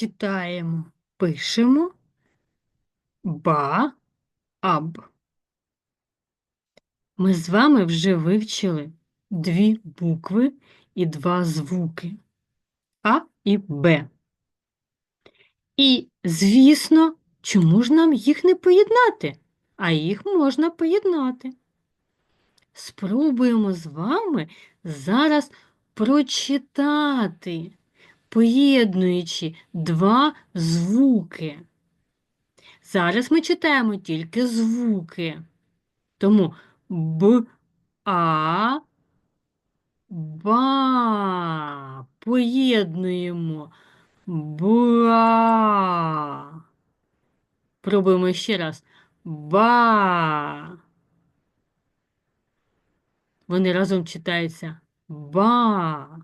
Читаємо, пишемо ба аб. Ми з вами вже вивчили дві букви і два звуки А і Б. І, звісно, чому ж нам їх не поєднати? А їх можна поєднати. Спробуємо з вами зараз прочитати, поєднуючи два звуки. Зараз ми читаємо тільки звуки. Тому б, а, ба. Поєднуємо ба. Пробуємо ще раз. Ба. Вони разом читаються ба.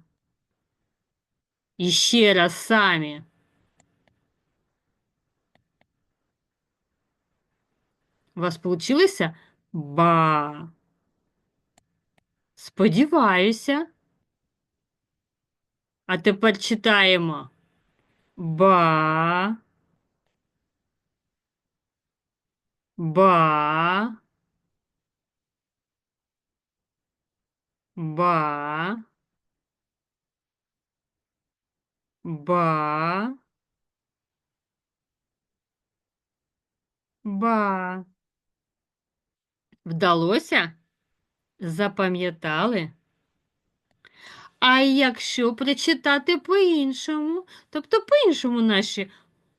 І ще раз самі. У вас получилося ба? Сподіваюся. А тепер читаємо ба. Ба. Ба. Ба. Ба. Вдалося? Запам'ятали? А якщо прочитати по-іншому, тобто по-іншому наші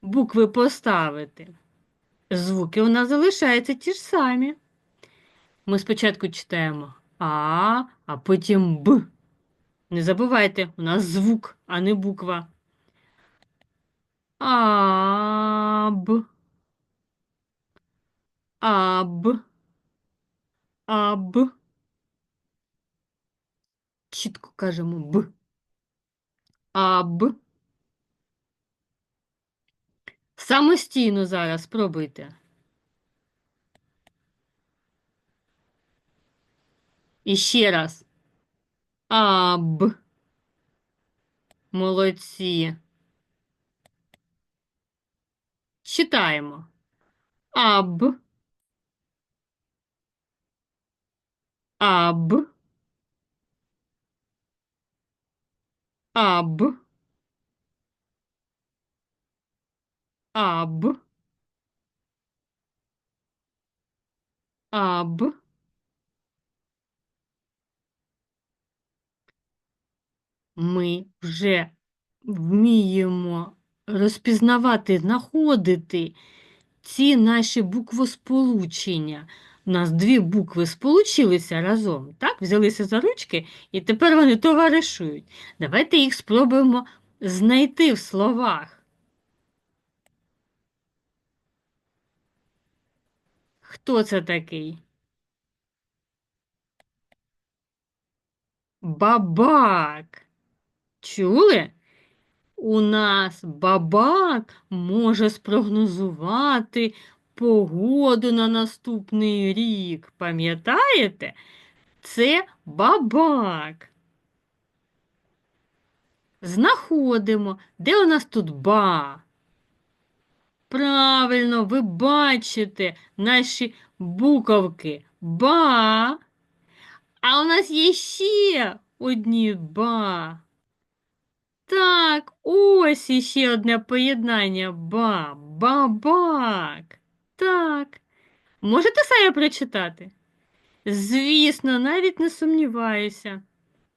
букви поставити, звуки у нас залишаються ті ж самі. Ми спочатку читаємо А, а потім Б. Не забувайте, у нас звук, а не буква. Аб. Аб. Аб. Чітко кажемо Б. Аб. Самостійно зараз спробуйте. І ще раз. Аб. Молодці. Читаємо. Аб. Аб. Аб. Аб. Аб. Ми вже вміємо розпізнавати, знаходити ці наші буквосполучення. У нас дві букви сполучилися разом, так? Взялися за ручки і тепер вони товаришують. Давайте їх спробуємо знайти в словах. Хто це такий? Бабак. Чули? У нас бабак може спрогнозувати погоду на наступний рік. Пам'ятаєте? Це бабак. Знаходимо, де у нас тут ба? Правильно, ви бачите наші буковки ба. А у нас є ще одні ба. Так, ось іще одне поєднання ба, бабак. Так. Можете самі прочитати? Звісно, навіть не сумніваюся.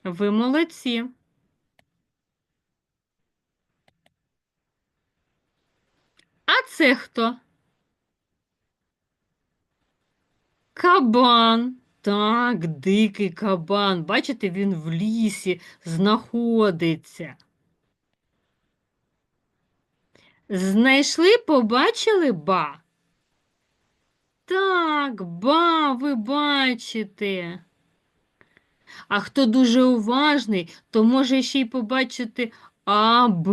Ви молодці. А це хто? Кабан. Так, дикий кабан. Бачите, він в лісі знаходиться. Знайшли, побачили ба? Так, ба, ви бачите. А хто дуже уважний, то може ще й побачити аб.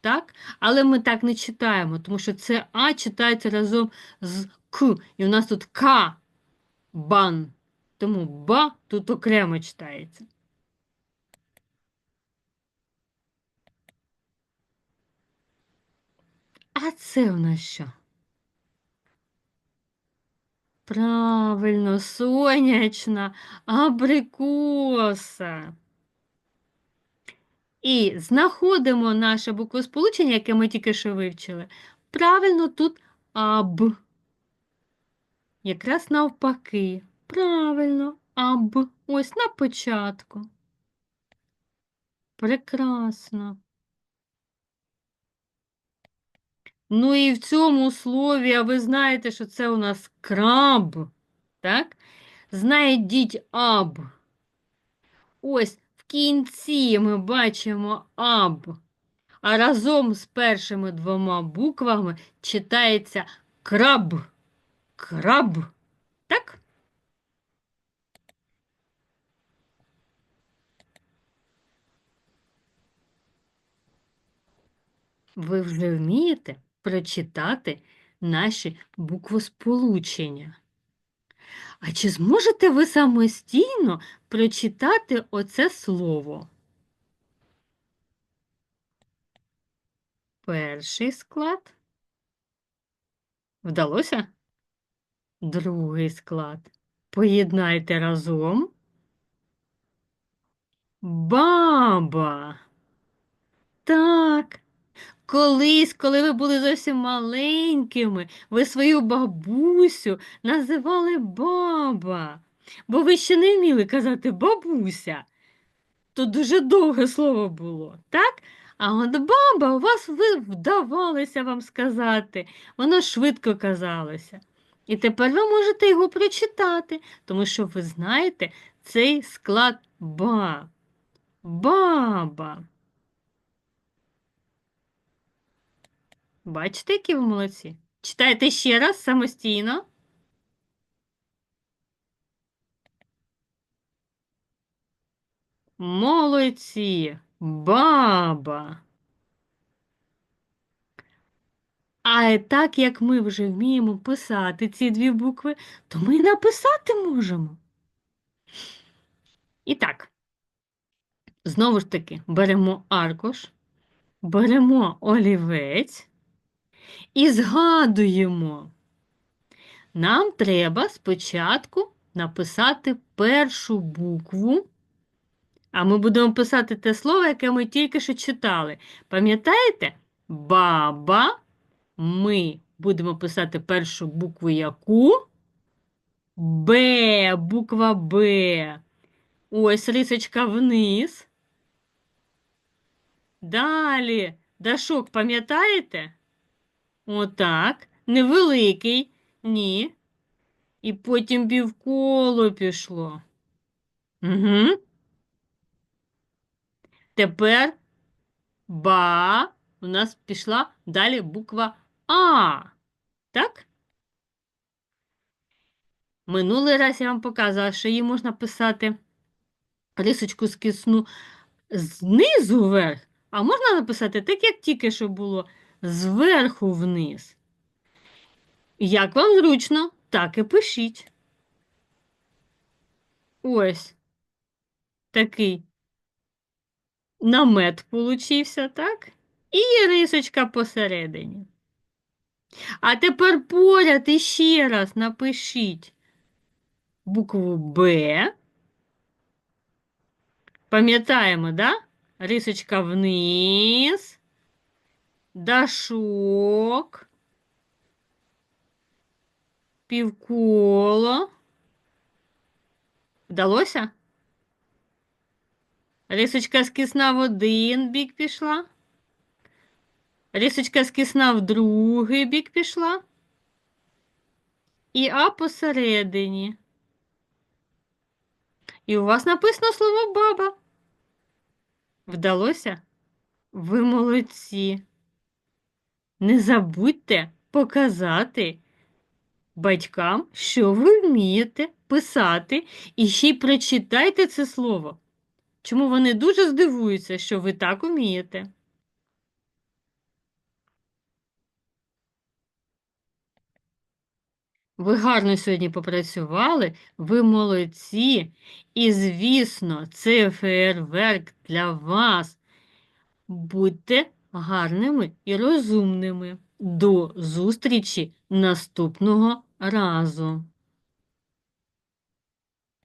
Так? Але ми так не читаємо, тому що це А читається разом з К. І у нас тут К. Бан. Тому ба тут окремо читається. А це в нас що? Правильно, сонячна абрикоса. І знаходимо наше буквосполучення, яке ми тільки що вивчили. Правильно, тут аб. Якраз навпаки. Правильно, аб. Ось на початку. Прекрасно. Ну і в цьому слові, а ви знаєте, що це у нас краб, так? Знайдіть аб. Ось в кінці ми бачимо аб, а разом з першими двома буквами читається краб. Краб. Так? Ви вже вмієте прочитати наші буквосполучення. А чи зможете ви самостійно прочитати оце слово? Перший склад. Вдалося? Другий склад. Поєднайте разом. Баба. Так. Колись, коли ви були зовсім маленькими, ви свою бабусю називали баба, бо ви ще не вміли казати бабуся. То дуже довге слово було, так? А от баба у вас ви вдавалося вам сказати, воно швидко казалося. І тепер ви можете його прочитати, тому що ви знаєте цей склад ба. Баба. Бачите, які ви молодці? Читайте ще раз самостійно. Молодці, баба. А так як ми вже вміємо писати ці дві букви, то ми написати можемо. І так, знову ж таки, беремо аркуш, беремо олівець і згадуємо. Нам треба спочатку написати першу букву, а ми будемо писати те слово, яке ми тільки що читали. Пам'ятаєте? Баба. Ми будемо писати першу букву яку? Б, буква Б. Ось рисочка вниз. Далі дашок, пам'ятаєте? Отак. Невеликий. Ні. І потім півколо пішло. Угу. Тепер ба у нас пішла далі буква А. Так? Минулий раз я вам показувала, що її можна писати рисочку скисну знизу вверх, а можна написати так, як тільки що було, зверху вниз. Як вам зручно, так і пишіть. Ось такий намет получився, так? І рисочка посередині. А тепер поряд іще раз напишіть букву Б. Пам'ятаємо, да? Рисочка вниз, дашок, півколо. Вдалося? Рисочка скисна в один бік пішла. Рисочка скисна в другий бік пішла. І А посередині. І у вас написано слово баба. Вдалося? Ви молодці. Не забудьте показати батькам, що ви вмієте писати, і ще й прочитайте це слово. Чому вони дуже здивуються, що ви так умієте? Ви гарно сьогодні попрацювали, ви молодці. І, звісно, це фейерверк для вас. Будьте гарними і розумними. До зустрічі наступного разу.